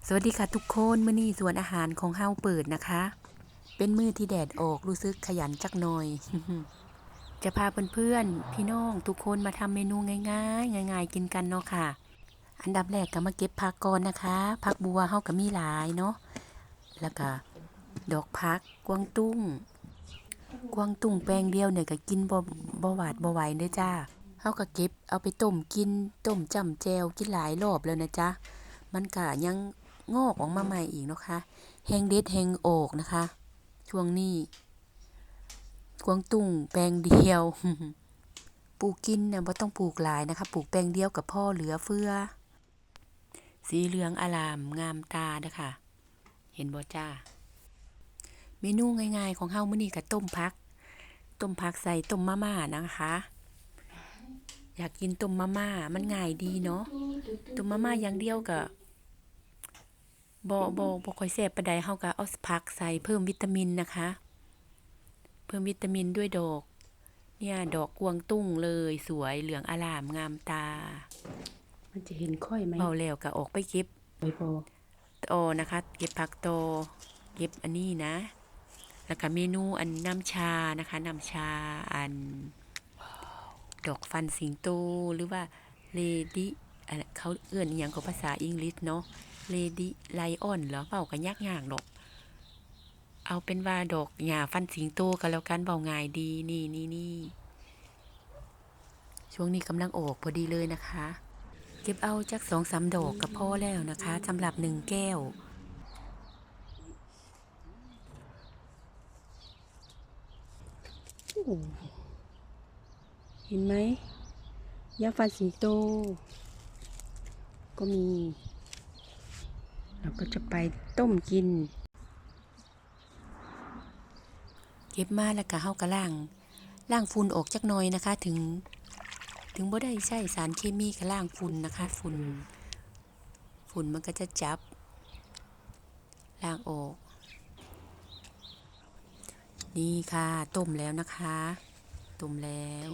สวัสดีค่ะทุกคนมื้อนี้ส่วนอาหารของเฮาเปิดนะคะ เป็นมื้อที่แดดออกรู้สึกขยันจักหน่อย จะพาเพื่อนๆพี่น้องทุกคนมาทำเมนูง่ายๆง่าย ๆ กินกันเนาะค่ะ อันดับแรกก็มาเก็บผักก่อนนะคะผักบัวเฮาก็มีหลายเนาะแล้วก็ดอกผักกวางตุ้ง กวางตุ้งแปลงเดียวเนี่ยก็กินบ่บ่หวาดบ่ไหวเด้อจ้าเฮาก็เก็บเอาไปต้มกินต้มจ้ำแจวกินหลายรอบแล้วนะจ๊ะมันก็ยัง งอกออกมาใหม่อีกนะคะแหงเด็ดแหงโอกนะคะ ช่วงนี้ กวางตุ้งแปลงเดียว ปลูกกินเนี่ยบ่ต้องปลูกหลายนะคะ ปลูกแปลงเดียวกับพ่อเหลือเฟือ สีเหลืองอลามงามตาเด้อค่ะเห็นบ่จ้า เมนูง่ายๆของเฮามื้อนี้ก็ต้มผัก ต้มผักใส่ต้มมาม่านะคะอยากกินต้มมาม่า มันง่ายดีเนาะ ต้มมาม่าอย่างเดียวก็บ่ บ่บ่ค่อยแซ่บปานใดเฮาก็เอาผักใส่เพิ่มวิตามินนะคะ เพิ่มวิตามินด้วยดอก เนี่ยดอกกวางตุ้งเลยสวยเหลืองอลามงามตา มันจะเห็นค่อยไหมเบาแล้วก็ออกไปเก็บไม่พอตอนะคะ เก็บผักตอเก็บอันนี้นะ แล้วก็เมนูอันน้ำชานะคะ น้ำชาอัน ดอกฟันสิงโตหรือว่าเลดี้เขาเอื่นอหย่างกับภาษาอังกฤษเนาะ เลดี้ไลออนเหรอเปล่ากันยากยากดอก เอาเป็นว่าดอกหญ้าฟันสิงโตกันแล้วกันเบาง่ายดีนี่นี่นี่ช่วงนี้กำลังออกพอดีเลยนะคะ เก็บเอาจากสองสามดอกกับพ่อแล้วนะคะสำหรับหนึ่งแก้วเห็นไหมยาฟันสิงโต ก็มี ก็จะไปต้มกิน เก็บมาแล้วก็เฮากระล่างล่างฝุ่นออกจักหน่อยนะคะ ถึง ถึงบ่ได้ใช้สารเคมีก็ล่างฝุ่นนะคะ ฝุ่นฝุ่นมันก็จะจับล่างออก นี่ค่ะ ต้มแล้วนะคะ ต้มแล้ว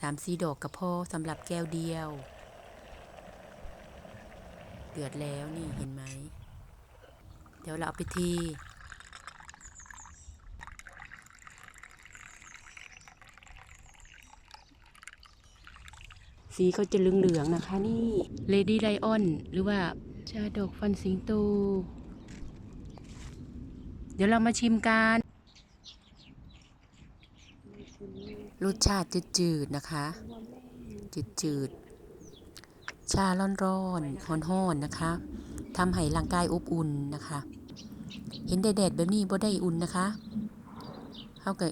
สามสี่ดอกกับพ่อสำหรับแก้วเดียว เดือดแล้วนี่เห็นไหม เดี๋ยวเราเอาไปทีสีเขาจะเหลืองๆนะคะนี่เลดี้ไลออนหรือว่าชาดอกฟันสิงโต เดี๋ยวเรามาชิมกัน รสชาติจืดๆนะคะ จืดๆ ชาร้อนๆฮ้อนๆนะคะทำให้ร่างกายอบอุ่นนะคะ เห็นแดดแบบนี้บ่ได้อุ่นนะคะเขาก็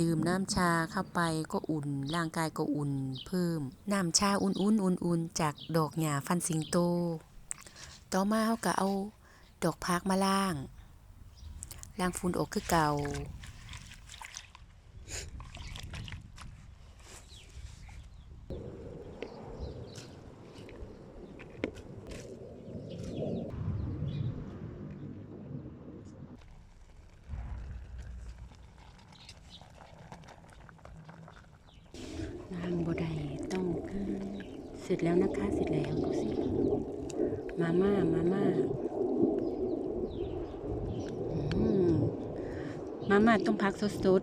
ดื่มน้ำชาเข้าไปก็อุ่น ร่างกายก็อุ่น เพิ่ม น้ำชาอุ่นๆอุ่นๆจากดอกหญ้าฟันสิงโต ต่อมาเขาก็เอาดอกพักมาล่างล้างฝุ่นออกคือเก่า นางบไดต้อง เสร็จแล้วนะคะ เสร็จแล้วดูสิ มาม่า มาม่ามมาม่าต้องพักสด